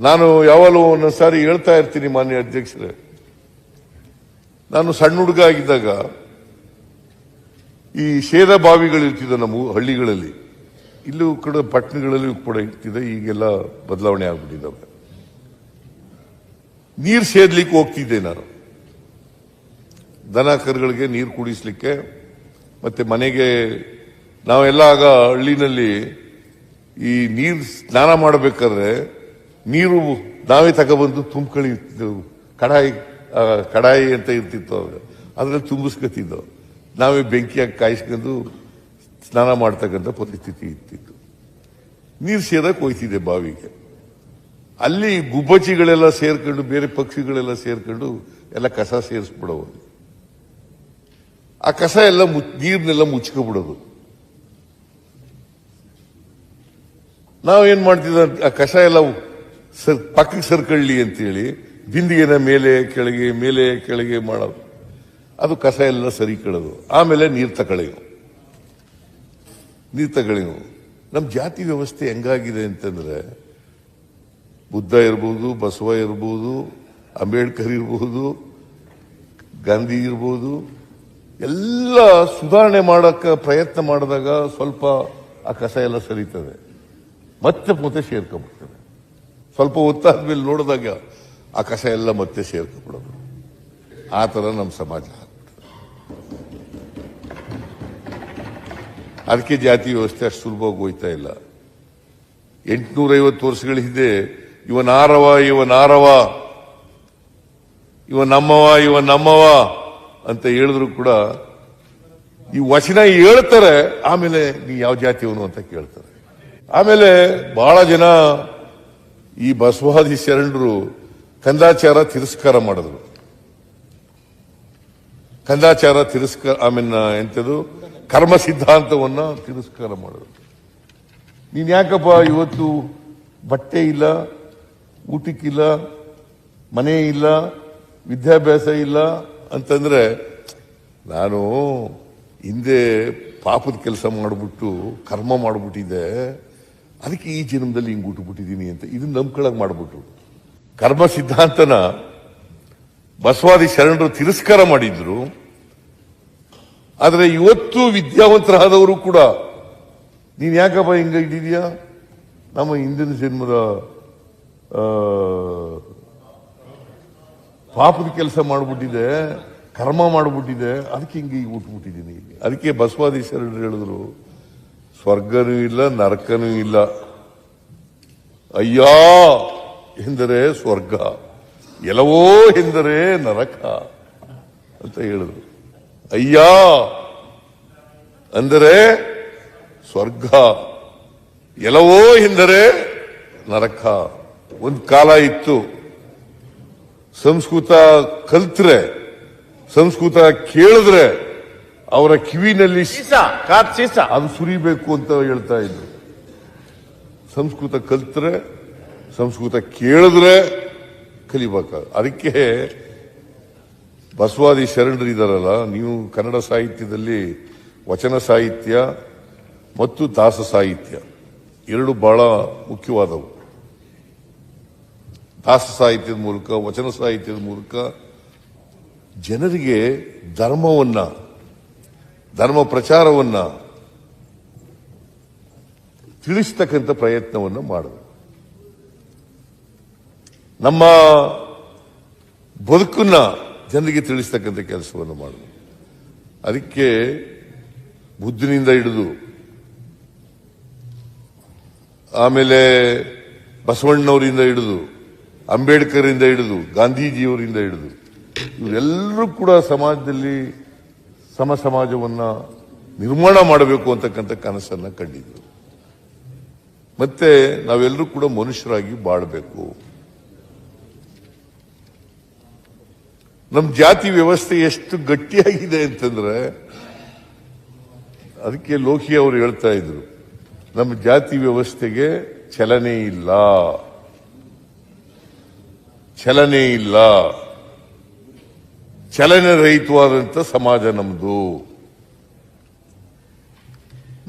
ನಾನು ಯಾವಾಗಲೂ ಒಂದೊಂದು ಸಾರಿ ಹೇಳ್ತಾ ಇರ್ತೀನಿ ಮಾನ್ಯ ಅಧ್ಯಕ್ಷರೇ. ನಾನು ಸಣ್ಣ ಹುಡುಗ ಆಗಿದ್ದಾಗ ಈ ಶೇದ ಬಾವಿಗಳು ಇರ್ತಿದ್ವು ನಮ್ಮ ಹಳ್ಳಿಗಳಲ್ಲಿ. ಇಲ್ಲೂ ಕೂಡ ಪಟ್ಟಣಗಳಲ್ಲಿ ಕೂಡ ಇರ್ತಿದೆ, ಈಗೆಲ್ಲ ಬದಲಾವಣೆ ಆಗ್ಬಿಟ್ಟಿದ್ದಾವೆ. ನೀರು ಸೇದ್ಲಿಕ್ಕೆ ಹೋಗ್ತಿದ್ದೆ ನಾನು. ದನ ಕರುಗಳಿಗೆ ನೀರು ಕುಡಿಸ್ಲಿಕ್ಕೆ, ಮತ್ತೆ ಮನೆಗೆ ನಾವೆಲ್ಲ ಆಗ ಹಳ್ಳಿನಲ್ಲಿ ಈ ನೀರು ಸ್ನಾನ ಮಾಡಬೇಕಾದ್ರೆ ನೀರು ನಾವೇ ತಗೊಬಂದು ತುಂಬ್ಕೊಳ್ಳಿರ್ತಿದ್ದೆವು ಕಡಾಯಿ ಕಡಾಯಿ ಅಂತ ಇರ್ತಿತ್ತು ಅವಾಗ ಅದರಲ್ಲಿ ತುಂಬಿಸ್ಕೊತಿದ್ದೆವು ನಾವೇ ಬೆಂಕಿಯಾಗಿ ಕಾಯಿಸ್ಕೊಂಡು ಸ್ನಾನ ಮಾಡ್ತಕ್ಕಂಥ ಪರಿಸ್ಥಿತಿ ಇರ್ತಿತ್ತು. ನೀರು ಸೇರಕ್ಕೆ ಹೋಯ್ತಿದ್ದೆ ಬಾವಿಗೆ. ಅಲ್ಲಿ ಗುಬ್ಬಚ್ಚಿಗಳೆಲ್ಲ ಸೇರ್ಕೊಂಡು, ಬೇರೆ ಪಕ್ಷಿಗಳೆಲ್ಲ ಸೇರ್ಕೊಂಡು ಎಲ್ಲ ಕಸ ಸೇರಿಸ್ಬಿಡೋದು ಆ ಕಸ ಎಲ್ಲ ನೀರನ್ನೆಲ್ಲ ಮುಚ್ಕೊಬಿಡೋದು ನಾವೇನ್ ಮಾಡ್ತಿದ್ದ, ಆ ಕಸ ಎಲ್ಲ ಸರ್ ಪಕ್ಕಕ್ಕೆ ಸರ್ಕಳ್ಳಿ ಅಂತೇಳಿ, ಬಿಂದಿಗೆನ ಮೇಲೆ, ಕೆಳಗೆ ಮೇಲೆ, ಕೆಳಗೆ ಮಾಡೋದು. ಅದು ಕಸ ಎಲ್ಲ ಸರಿ ಕಳೆದು, ಆಮೇಲೆ ನೀರು ತಗೊಳ್ಳೆವು ನೀರು ತಗೊಳ್ಳೆವು ನಮ್ಮ ಜಾತಿ ವ್ಯವಸ್ಥೆ ಹೆಂಗಾಗಿದೆ ಅಂತಂದ್ರೆ, ಬುದ್ಧ ಇರ್ಬೋದು, ಬಸವ ಇರ್ಬೋದು, ಅಂಬೇಡ್ಕರ್ ಇರಬಹುದು ಗಾಂಧಿ ಇರ್ಬೋದು, ಎಲ್ಲ ಸುಧಾರಣೆ ಮಾಡಕ್ಕೆ ಪ್ರಯತ್ನ ಮಾಡಿದಾಗ ಸ್ವಲ್ಪ ಆ ಕಸ ಎಲ್ಲ ಸರಿತದೆ. ಮತ್ತೆ ಮತ್ತೆ ಸೇರ್ಕೊಂಡ್ಬಿಡ್ತದೆ. ಸ್ವಲ್ಪ ಹೊತ್ತಾದ್ಮೇಲೆ ನೋಡಿದಾಗ ಆ ಕಸ ಎಲ್ಲ ಮತ್ತೆ ಸೇರ್ಕೊಂಡ್ಬಿಡೋದು ಆ ಥರ ನಮ್ಮ ಸಮಾಜ ಅದಕ್ಕೆ ಜಾತಿ ವ್ಯವಸ್ಥೆ ಅಷ್ಟು ಸುಲಭವಾಗಿ ಹೋಯ್ತಾ ಇಲ್ಲ. ಎಂಟುನೂರೈವತ್ತು ವರ್ಷಗಳ ಹಿಂದೆ, ಇವ ನಾರವ ಇವ ನಾರವ, ಇವ ನಮ್ಮವ ಇವ ನಮ್ಮವ ಅಂತ ಹೇಳಿದ್ರು ಕೂಡ, ಈ ವಚನ ಹೇಳ್ತಾರೆ, ಆಮೇಲೆ ನೀ ಯಾವ ಜಾತಿಯವನು ಅಂತ ಕೇಳ್ತಾರೆ. ಆಮೇಲೆ ಬಹಳ ಜನ ಈ ಬಸವಾದಿ ಶರಣರು ಕಂದಾಚಾರ ತಿರಸ್ಕಾರ ಮಾಡಿದ್ರು. ಕಂದಾಚಾರ ತಿರಸ್ಕಾರ ಆಮೇಲೆ ಎಂಥದ್ದು, ಕರ್ಮ ಸಿದ್ಧಾಂತವನ್ನ ತಿರಸ್ಕಾರ ಮಾಡಿದ್ರು. ನೀನ್ ಯಾಕಪ್ಪ ಇವತ್ತು ಬಟ್ಟೆ ಇಲ್ಲ, ಊಟಕ್ಕಿಲ್ಲ, ಮನೆ ಇಲ್ಲ, ವಿದ್ಯಾಭ್ಯಾಸ ಇಲ್ಲ ಅಂತಂದ್ರೆ, ನಾನು ಹಿಂದೆ ಪಾಪದ ಕೆಲಸ ಮಾಡಿಬಿಟ್ಟು ಕರ್ಮ ಮಾಡಿಬಿಟ್ಟಿದ್ದೆ. ಅದಕ್ಕೆ ಈ ಜನ್ಮದಲ್ಲಿ ಹಿಂಗೆ ಹುಟ್ಟುಬಿಟ್ಟಿದ್ದೀನಿ ಅಂತ ಇದನ್ನ ನಂಬ್ಕೊಳ್ಳೋಕೆ ಮಾಡ್ಬಿಟ್ರು. ಕರ್ಮ ಸಿದ್ಧಾಂತನ ಬಸವಾದಿ ಶರಣರು ತಿರಸ್ಕಾರ ಮಾಡಿದ್ರು. ಆದರೆ ಇವತ್ತು ವಿದ್ಯಾವಂತರಾದವರು ಕೂಡ, ನೀನು ಯಾಕಪ್ಪ ಹಿಂಗ ಇಟ್ಟಿದ್ಯಾ ನಮ್ಮ ಹಿಂದಿನ ಜನ್ಮದ ಪಾಪದ ಕೆಲಸ ಮಾಡ್ಬಿಟ್ಟಿದೆ, ಕರ್ಮ ಮಾಡ್ಬಿಟ್ಟಿದೆ, ಅದಕ್ಕೆ ಹಿಂಗೆ ಈಗ ಉಟ್ಬಿಟ್ಟಿದ್ದೀನಿ ಅದಕ್ಕೆ ಬಸವಾದಿ ಶರಣರು ಹೇಳಿದ್ರು ಸ್ವರ್ಗನೂ ಇಲ್ಲ, ನರಕನೂ ಇಲ್ಲ. ಅಯ್ಯಾ! ಎಂದರೆ ಸ್ವರ್ಗ. ಎಲ್ಲವೋ ಎಂದರೆ ನರಕ ಅಂತ ಹೇಳಿದ್ರು. ಅಯ್ಯ! ಅಂದರೆ ಸ್ವರ್ಗ. ಎಲ್ಲವೋ ಎಂದರೆ ನರಕ. ಒಂದು ಕಾಲ ಇತ್ತು. ಸಂಸ್ಕೃತ ಕಲ್ತ್ರೆ, ಸಂಸ್ಕೃತ ಕೇಳಿದ್ರೆ ಅವರ ಕಿವಿನಲ್ಲಿ ಅದು ಸುರಿಬೇಕು ಅಂತ ಹೇಳ್ತಾ ಇದ್ರು. ಸಂಸ್ಕೃತ ಕಲ್ತ್ರೆ ಸಂಸ್ಕೃತ ಕೇಳಿದ್ರೆ ಕಲಿಬೇಕ ಅದಕ್ಕೆ ಬಸವಾದಿ ಶರಣರು ಇದಾರಲ್ಲ ನೀವು ಕನ್ನಡ ಸಾಹಿತ್ಯದಲ್ಲಿ ವಚನ ಸಾಹಿತ್ಯ ಮತ್ತು ದಾಸ ಸಾಹಿತ್ಯ ಎರಡು ಬಹಳ ಮುಖ್ಯವಾದವು. ದಾಸ ಸಾಹಿತ್ಯದ ಮೂಲಕ ವಚನ ಸಾಹಿತ್ಯದ ಮೂಲಕ ಜನರಿಗೆ ಧರ್ಮವನ್ನ ಧರ್ಮ ಪ್ರಚಾರವನ್ನ ತಿಳಿಸ್ತಕ್ಕಂಥ ಪ್ರಯತ್ನವನ್ನು ಮಾಡಬೇಕು ನಮ್ಮ ಬದುಕನ್ನ ಜನರಿಗೆ ತಿಳಿಸ್ತಕ್ಕಂಥ ಕೆಲಸವನ್ನು ಮಾಡಬೇಕು ಅದಕ್ಕೆ ಬುದ್ಧನಿಂದ ಹಿಡಿದು, ಆಮೇಲೆ ಬಸವಣ್ಣವರಿಂದ ಹಿಡಿದು, ಅಂಬೇಡ್ಕರಿಂದ ಹಿಡಿದು, ಗಾಂಧೀಜಿಯವರಿಂದ ಹಿಡಿದು, ಇವರೆಲ್ಲರೂ ಕೂಡ ಸಮಾಜದಲ್ಲಿ ಸಮ ಸಮಾಜವನ್ನು ನಿರ್ಮಾಣ ಮಾಡಬೇಕು ಅಂತಕ್ಕಂಥ ಕನಸನ್ನ ಕಂಡಿದ್ರು ಮತ್ತೆ ನಾವೆಲ್ಲರೂ ಕೂಡ ಮನುಷ್ಯರಾಗಿ ಬಾಳಬೇಕು. ನಮ್ಮ ಜಾತಿ ವ್ಯವಸ್ಥೆ ಎಷ್ಟು ಗಟ್ಟಿಯಾಗಿದೆ ಅಂತಂದ್ರೆ, ಅದಕ್ಕೆ ಲೋಕಿ ಅವರು ಹೇಳ್ತಾ ಇದ್ರು ನಮ್ಮ ಜಾತಿ ವ್ಯವಸ್ಥೆಗೆ ಚಲನೆ ಇಲ್ಲ. ಚಲನೆ ಇಲ್ಲ. ಚಲನೆ ರಹಿತವಾದಂತ ಸಮಾಜ ನಮ್ಮದು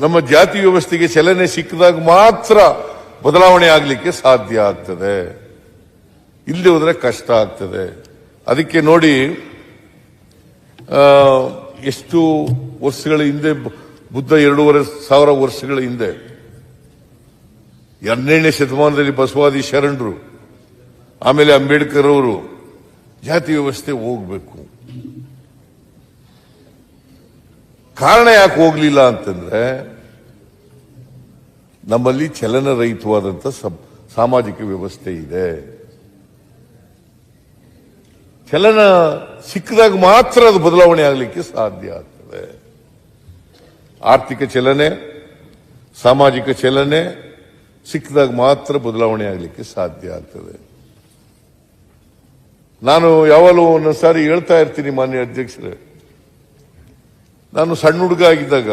ನಮ್ಮ ಜಾತಿ ವ್ಯವಸ್ಥೆಗೆ ಚಲನೆ ಸಿಕ್ಕಿದಾಗ ಮಾತ್ರ ಬದಲಾವಣೆ ಆಗಲಿಕ್ಕೆ ಸಾಧ್ಯ ಆಗ್ತದೆ. ಇಲ್ಲಿ ಹೋದರೆ ಕಷ್ಟ ಆಗ್ತದೆ. ಅದಕ್ಕೆ ನೋಡಿ ಎಷ್ಟು ವರ್ಷಗಳ ಹಿಂದೆ, ಬುದ್ಧ ಎರಡೂವರೆ ಸಾವಿರ ವರ್ಷಗಳ ಹಿಂದೆ, ಹನ್ನೆರಡನೇ ಶತಮಾನದಲ್ಲಿ ಬಸವಾದಿ ಶರಣರು, ಆಮೇಲೆ ಅಂಬೇಡ್ಕರ್ ಅವರು ಜಾತಿ ವ್ಯವಸ್ಥೆ ಹೋಗ್ಬೇಕು. ಕಾರಣ ಯಾಕೆ ಹೋಗ್ಲಿಲ್ಲ ಅಂತಂದ್ರೆ ನಮ್ಮಲ್ಲಿ ಚಲನರಹಿತವಾದಂತ ಸಂ- ಸಾಮಾಜಿಕ ವ್ಯವಸ್ಥೆ ಇದೆ. ಚಲನ ಸಿಕ್ಕಿದಾಗ ಮಾತ್ರ ಅದು ಬದಲಾವಣೆ ಆಗಲಿಕ್ಕೆ ಸಾಧ್ಯ ಆಗ್ತದೆ. ಆರ್ಥಿಕ ಚಲನೆ, ಸಾಮಾಜಿಕ ಚಲನೆ ಸಿಕ್ಕಿದಾಗ ಮಾತ್ರ ಬದಲಾವಣೆ ಆಗಲಿಕ್ಕೆ ಸಾಧ್ಯ ಆಗ್ತದೆ. ನಾನು ಯಾವಾಗಲೂ ಒಂದೊಂದು ಸಾರಿ ಹೇಳ್ತಾ ಇರ್ತೀನಿ ಮಾನ್ಯ ಅಧ್ಯಕ್ಷರೇ. ನಾನು ಸಣ್ಣ ಹುಡುಗ ಆಗಿದ್ದಾಗ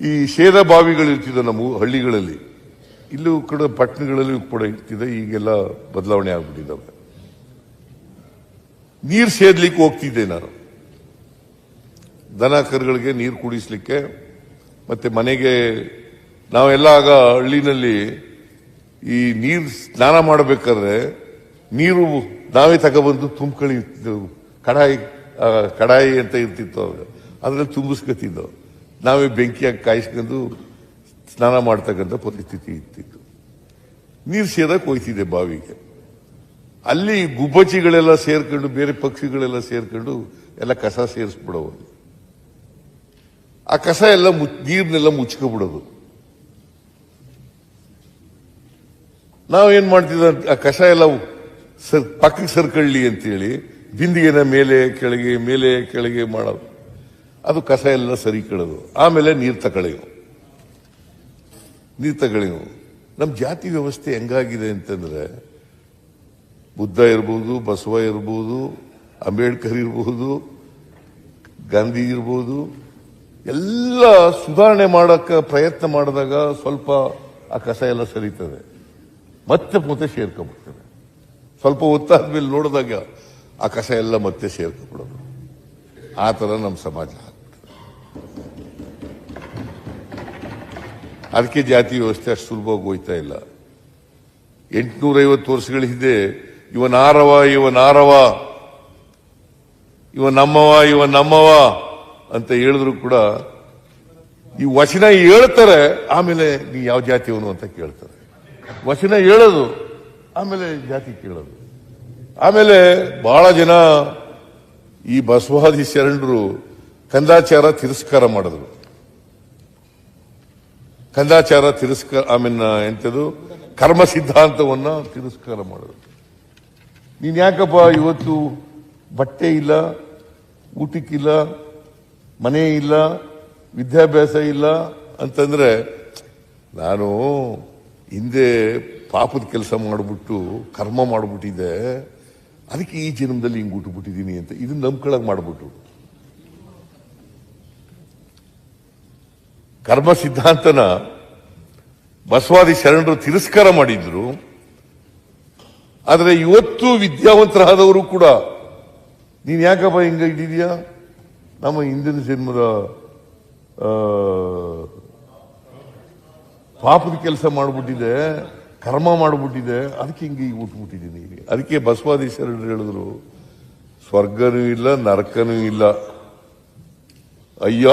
ಈ ಸೇದ ಬಾವಿಗಳು ಇರ್ತಿದ್ದ ನಮ್ಮ ಹಳ್ಳಿಗಳಲ್ಲಿ. ಇಲ್ಲೂ ಕೂಡ ಪಟ್ಟಣಗಳಲ್ಲಿ ಕೂಡ ಇರ್ತಿದೆ, ಈಗೆಲ್ಲ ಬದಲಾವಣೆ ಆಗ್ಬಿಟ್ಟಿದ್ದಾವೆ. ನೀರು ಸೇದ್ಲಿಕ್ಕೆ ಹೋಗ್ತಿದ್ದೆ ನಾನು. ದನ ಕರುಗಳಿಗೆ ನೀರು ಕುಡಿಸ್ಲಿಕ್ಕೆ, ಮತ್ತೆ ಮನೆಗೆ ನಾವೆಲ್ಲ ಆಗ ಹಳ್ಳಿನಲ್ಲಿ ಈ ನೀರು ಸ್ನಾನ ಮಾಡಬೇಕಾದ್ರೆ ನೀರು ನಾವೇ ತಗೊಬಂದು ತುಂಬ್ಕೊಳ್ಳಿ ಕಡಾಯಿ ಕಡಾಯಿ ಅಂತ ಇರ್ತಿತ್ತು ಅವಾಗ ಅದರಲ್ಲಿ ತುಂಬಿಸ್ಕೊತಿದ್ದು ನಾವೇ ಬೆಂಕಿಯಾಗಿ ಕಾಯಿಸ್ಕೊಂಡು ಸ್ನಾನ ಮಾಡ್ತಕ್ಕಂಥ ಪರಿಸ್ಥಿತಿ ಇರ್ತಿತ್ತು ನೀರು ಸೇದಕ್ಕೆ ಹೋಯ್ತಿದ್ದೆ ಬಾವಿಗೆ. ಅಲ್ಲಿ ಗುಬ್ಬಚ್ಚಿಗಳೆಲ್ಲ ಸೇರ್ಕೊಂಡು, ಬೇರೆ ಪಕ್ಷಿಗಳೆಲ್ಲ ಸೇರ್ಕೊಂಡು ಎಲ್ಲ ಕಸ ಸೇರಿಸ್ಬಿಡೋದು ಆ ಕಸ ಎಲ್ಲ ನೀರ್ನೆಲ್ಲ ಮುಚ್ಕೊಬಿಡೋದು ನಾವೇನ್ ಮಾಡ್ತಿದ್ದ ಆ ಕಸ ಎಲ್ಲ ಸರ್ ಪಕ್ಕಕ್ಕೆ ಸರ್ಕಳ್ಳಿ ಅಂತೇಳಿ ಬಿಂದಿಗೆನ ಮೇಲೆ ಕೆಳಗೆ ಮೇಲೆ ಕೆಳಗೆ ಮಾಡೋದು. ಅದು ಕಸ ಎಲ್ಲ ಸರಿ ಕಳೆದು ಆಮೇಲೆ ನೀರು ತಗೊಳ್ಳೆವು ನೀರು ತಗೊಳ್ಳೆವು ನಮ್ಮ ಜಾತಿ ವ್ಯವಸ್ಥೆ ಹೆಂಗಾಗಿದೆ ಅಂತಂದ್ರೆ, ಬುದ್ಧ ಇರ್ಬೋದು, ಬಸವ ಇರ್ಬೋದು, ಅಂಬೇಡ್ಕರ್ ಇರ್ಬೋದು, ಗಾಂಧಿ ಇರ್ಬೋದು, ಎಲ್ಲ ಸುಧಾರಣೆ ಮಾಡಕ್ಕೆ ಪ್ರಯತ್ನ ಮಾಡಿದಾಗ ಸ್ವಲ್ಪ ಆ ಕಸ ಎಲ್ಲ ಸರಿತದೆ. ಮತ್ತೆ ಮತ್ತೆ ಸೇರ್ಕೊಂಡ್ಬಿಡ್ತದೆ. ಸ್ವಲ್ಪ ಹೊತ್ತಾದ್ಮೇಲೆ ನೋಡಿದಾಗ ಆ ಕಸ ಎಲ್ಲ ಮತ್ತೆ ಸೇರ್ಕೊಂಡ್ಬಿಡೋದು ಆ ಥರ ನಮ್ಮ ಸಮಾಜ. ಅದಕ್ಕೆ ಜಾತಿ ವ್ಯವಸ್ಥೆ ಅಷ್ಟು ಸುಲಭವಾಗಿ ಹೋಯ್ತಾ ಇಲ್ಲ. ಎಂಟುನೂರೈವತ್ತು ವರ್ಷಗಳ ಹಿಂದೆ, ಇವ ನಾರವ ಇವ ನಾರವ, ಇವ ನಮ್ಮವ ಇವ ನಮ್ಮವ ಅಂತ ಹೇಳಿದ್ರು ಕೂಡ, ಈ ವಚನ ಹೇಳ್ತಾರೆ, ಆಮೇಲೆ ನೀ ಯಾವ ಜಾತಿಯವನು ಅಂತ ಕೇಳ್ತಾರೆ. ವಚನ ಹೇಳೋದು, ಆಮೇಲೆ ಜಾತಿ ಕೇಳೋದು. ಆಮೇಲೆ ಬಹಳ ಜನ ಈ ಬಸವಾದಿ ಶರಣರು ಕಂದಾಚಾರ ತಿರಸ್ಕಾರ ಮಾಡಿದ್ರು. ಕಂದಾಚಾರ ತಿರಸ್ಕಾರ ಆಮೇಲೆ ಎಂತದು? ಕರ್ಮ ಸಿದ್ಧಾಂತವನ್ನ ತಿರಸ್ಕಾರ ಮಾಡಿದ್ರು. ನೀನ್ ಯಾಕಪ್ಪ ಇವತ್ತು ಬಟ್ಟೆ ಇಲ್ಲ, ಊಟಕ್ಕಿಲ್ಲ, ಮನೆ ಇಲ್ಲ, ವಿದ್ಯಾಭ್ಯಾಸ ಇಲ್ಲ ಅಂತಂದ್ರೆ ನಾನು ಹಿಂದೆ ಪಾಪದ ಕೆಲಸ ಮಾಡಿಬಿಟ್ಟು ಕರ್ಮ ಮಾಡಿಬಿಟ್ಟಿದ್ದೆ. ಅದಕ್ಕೆ ಈ ಜನ್ಮದಲ್ಲಿ ಹಿಂಗೆ ಹುಟ್ಟುಬಿಟ್ಟಿದ್ದೀನಿ ಅಂತ. ಇದನ್ನ ನಂಬ್ಕೊಳಕ್ ಮಾಡ್ಬಿಟ್ರು. ಕರ್ಮ ಸಿದ್ಧಾಂತನ ಬಸವಾದಿ ಶರಣರು ತಿರಸ್ಕಾರ ಮಾಡಿದ್ರು. ಆದರೆ ಇವತ್ತು ವಿದ್ಯಾವಂತರಾದವರು ಕೂಡ, ನೀನ್ ಯಾಕಪ್ಪ ಹಿಂಗ ಇಟ್ಟಿದ್ಯಾ? ನಮ್ಮ ಹಿಂದಿನ ಜನ್ಮದ ಪಾಪದ ಕೆಲಸ ಮಾಡ್ಬಿಟ್ಟಿದೆ. ಕರ್ಮ ಮಾಡಿಬಿಟ್ಟಿದೆ, ಅದಕ್ಕೆ ಹಿಂಗೆ ಈಗ ಹುಟ್ಬಿಟ್ಟಿದ್ದೀನಿ ಅದಕ್ಕೆ ಬಸವಾದಿ ಹೇಳಿದ್ರು, ಸ್ವರ್ಗನೂ ಇಲ್ಲ, ನರಕನೂ ಇಲ್ಲ. ಅಯ್ಯ,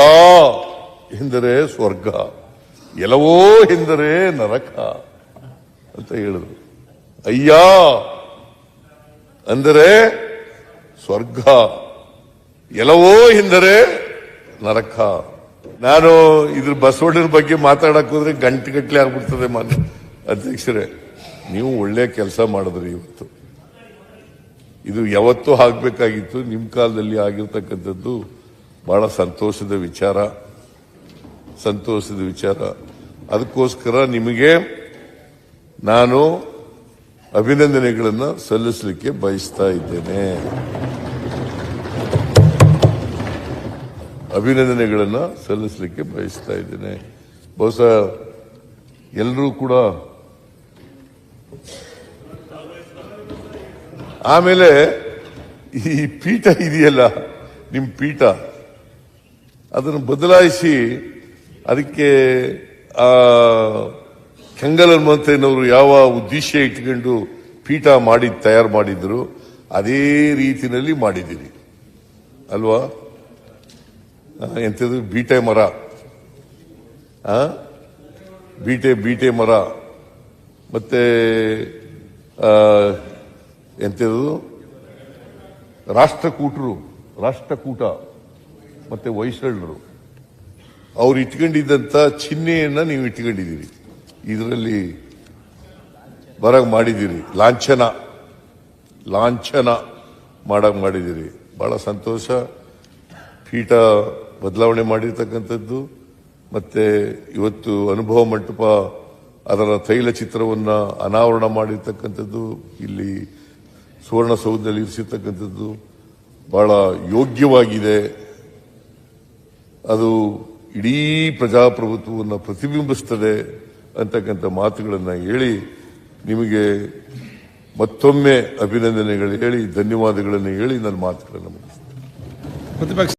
ಎಂದರೆ ಸ್ವರ್ಗ, ಎಲ್ಲವೋ ಎಂದರೆ ನರಕ ಅಂತ ಹೇಳಿದ್ರು. ಅಯ್ಯ, ಅಂದರೆ ಸ್ವರ್ಗ, ಎಲ್ಲವೋ ಎಂದರೆ ನರಕ. ನಾನು ಇದ್ರ ಬಸವಣ್ಣನ ಬಗ್ಗೆ ಮಾತಾಡಕ್ ಹೋದ್ರೆ ಗಂಟೆ ಗಟ್ಟಲೆ ಆಗ್ಬಿಡ್ತದೆ ಅಧ್ಯಕ್ಷರೇ, ನೀವು ಒಳ್ಳೆ ಕೆಲಸ ಮಾಡಿದ್ರಿ ಇವತ್ತು. ಇದು ಯಾವತ್ತೂ ಆಗಬೇಕಾಗಿತ್ತು ನಿಮ್ಮ ಕಾಲದಲ್ಲಿ ಆಗಿರ್ತಕ್ಕಂಥದ್ದು ಬಹಳ ಸಂತೋಷದ ವಿಚಾರ. ಸಂತೋಷದ ವಿಚಾರ. ಅದಕ್ಕೋಸ್ಕರ ನಿಮಗೆ ನಾನು ಅಭಿನಂದನೆಗಳನ್ನು ಸಲ್ಲಿಸಲಿಕ್ಕೆ ಬಯಸ್ತಾ ಇದ್ದೇನೆ. ಅಭಿನಂದನೆಗಳನ್ನು ಸಲ್ಲಿಸಲಿಕ್ಕೆ ಬಯಸ್ತಾ ಇದ್ದೇನೆ. ಬಹುಶಃ ಎಲ್ಲರೂ ಕೂಡ ಆಮೇಲೆ ಈ ಪೀಠ ಇದೆಯಲ್ಲ ನಿಮ್ಮ ಪೀಠ. ಅದನ್ನು ಬದಲಾಯಿಸಿ ಅದಕ್ಕೆ ಆ ಕೆಂಗಲ್ ಹನುಮಂತಯ್ಯನವರು ಯಾವ ಉದ್ದೇಶ ಇಟ್ಕೊಂಡು ಪೀಠ ಮಾಡಿ ತಯಾರು ಮಾಡಿದ್ರು, ಅದೇ ರೀತಿಯಲ್ಲಿ ಮಾಡಿದ್ದೀರಿ. ಅಲ್ವಾ? ಎಂಥದ್ದು? ಬೀಟೆ ಮರ? ಬೀಟೆ ಬೀಟೆ ಮರ. ಮತ್ತೆ ಎಂಥದ್ದು ರಾಷ್ಟ್ರಕೂಟರು, ರಾಷ್ಟ್ರಕೂಟ, ಮತ್ತೆ ಹೊಯ್ಸಳರು ಅವ್ರು ಇಟ್ಕೊಂಡಿದ್ದಂತ ಚಿಹ್ನೆಯನ್ನ ನೀವು ಇಟ್ಕೊಂಡಿದ್ದೀರಿ. ಇದರಲ್ಲಿ ಬರಗ್ ಮಾಡಿದ್ದೀರಿ. ಲಾಂಛನ. ಲಾಂಛನ ಮಾಡಕ್ ಮಾಡಿದ್ದೀರಿ. ಬಹಳ ಸಂತೋಷ. ಪೀಠ ಬದಲಾವಣೆ ಮಾಡಿರ್ತಕ್ಕಂಥದ್ದು. ಮತ್ತೆ ಇವತ್ತು ಅನುಭವ ಮಂಟಪ ಅದರ ತೈಲ ಚಿತ್ರವನ್ನ ಅನಾವರಣ ಮಾಡಿರ್ತಕ್ಕಂಥದ್ದು, ಇಲ್ಲಿ ಸುವರ್ಣಸೌಧದಲ್ಲಿ ಇರಿಸಿರ್ತಕ್ಕಂಥದ್ದು ಬಹಳ ಯೋಗ್ಯವಾಗಿದೆ. ಅದು ಇಡೀ ಪ್ರಜಾಪ್ರಭುತ್ವವನ್ನು ಪ್ರತಿಬಿಂಬಿಸ್ತದೆ ಅಂತಕ್ಕಂಥ ಮಾತುಗಳನ್ನು ಹೇಳಿ ನಿಮಗೆ ಮತ್ತೊಮ್ಮೆ ಅಭಿನಂದನೆಗಳು ಹೇಳಿ, ಧನ್ಯವಾದಗಳನ್ನು ಹೇಳಿ ನನ್ನ ಮಾತುಗಳನ್ನು ಮುಗಿಸ್ತೇನೆ. ಪ್ರತಿಪಕ್ಷ